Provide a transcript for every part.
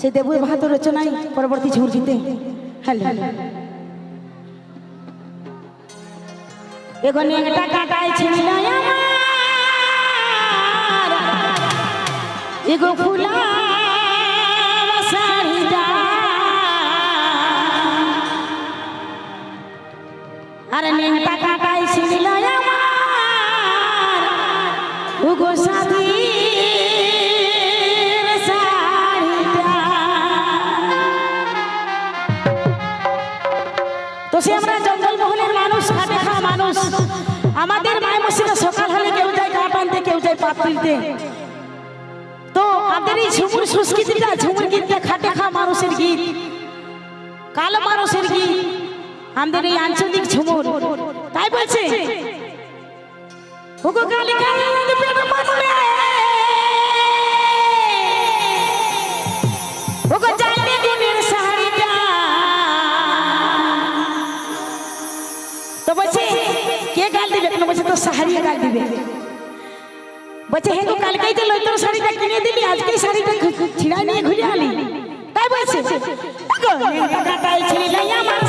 সেই দেবুর বাহাদুর রচনায় পরবর্তী ঝুঁড়িতে হ্যালো। এখানে একটা উগো সাথী তো সে আমরা জঙ্গলমহলের মানুষ, খাটে খাওয়া মানুষ। আমাদের মায় মসিরা সকাল হলে কেউ যায় কাপ আনতে কেউ যায় পাত তুলতে। তো আমাদের এই ঝুমুর সংস্কৃতিটা, ঝুমুর গীতটা খাটে খাওয়া মানুষের গীত, কালো মানুষের গীত, আমাদের এই আঞ্চলিক ঝুমুর। তাই বলছে ওগো কালি সাহারিয়া গাল দিবে বলছে হে গো কালকেই তো লইতর শাড়িটা কিনে দিলি আজকেই শাড়িটা ছিড়া নিয়ে ঘুরে আলি তাই বলছে গো লেঙ্গা কাটাই ছিড়লাই আমার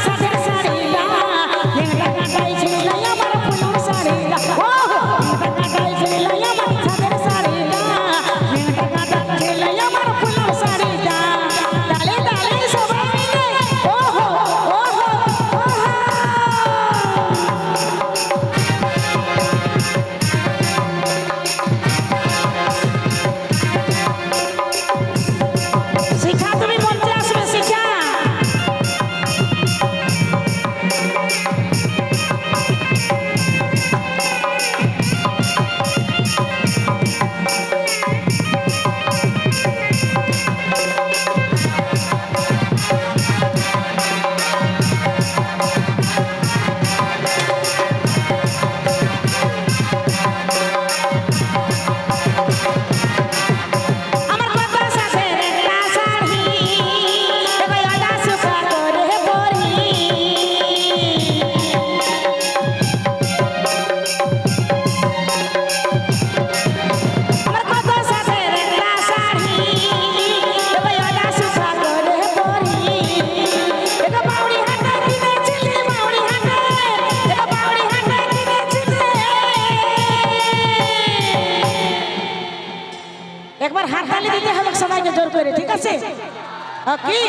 জোর কি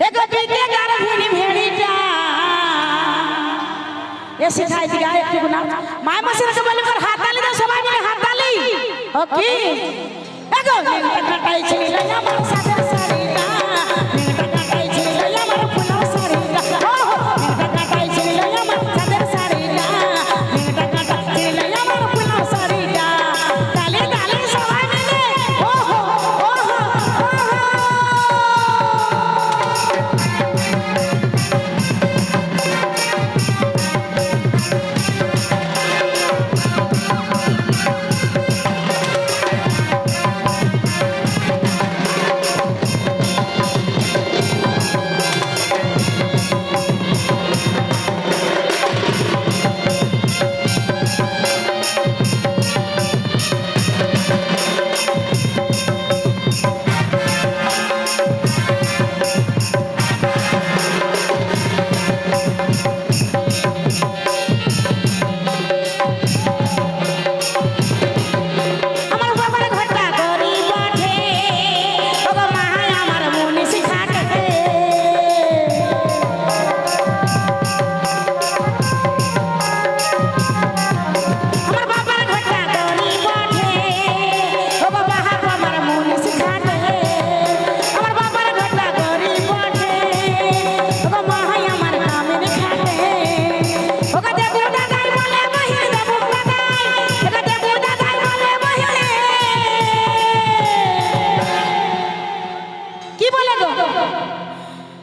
এগো দিকে গার ভেড়ি ভেড়িটা এ শিখাই দিগা একটু না মায় মাসিরকে বলে পর হাত তালি দাও সবাই মিলে হাতালি ও কি এগো লেঙ্গা কাটাই না আমার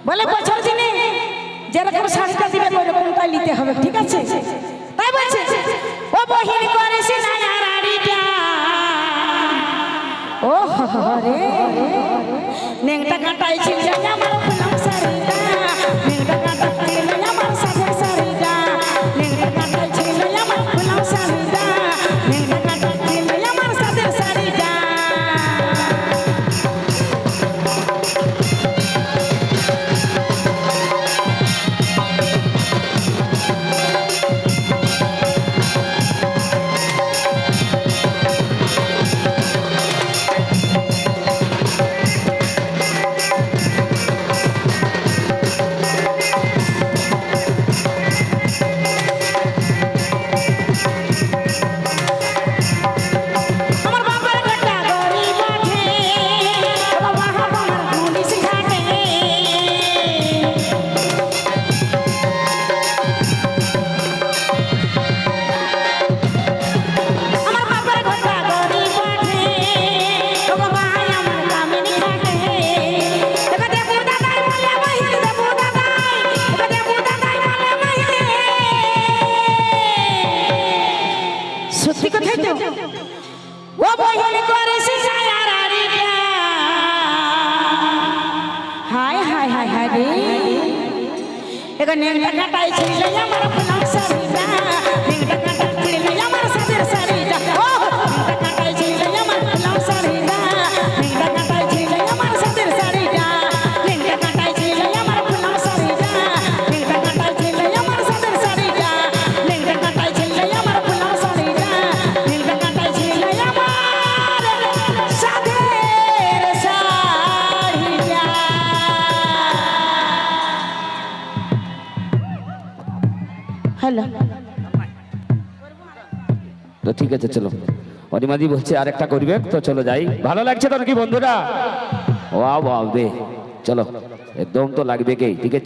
বলে, বছর দিনে যেরকম শাড়িটা দিবে ওই রকমটাই নিতে হবে, ঠিক আছে? তাই বলছে, ও বহিন করেছে ও হরে নেংটা কাটাইছিল জানি আমার এগো নেংটা কাটাই ছিড়লে আমার হ্যালো। তো ঠিক আছে, চলো। অনিমাদি বলছে আর একটা করবে? তো চলো যাই। ভালো লাগছে তোর কি বন্ধুরা? ও ওয়া বে চলো। একদম তো লাগবে কে ঠিক আছে?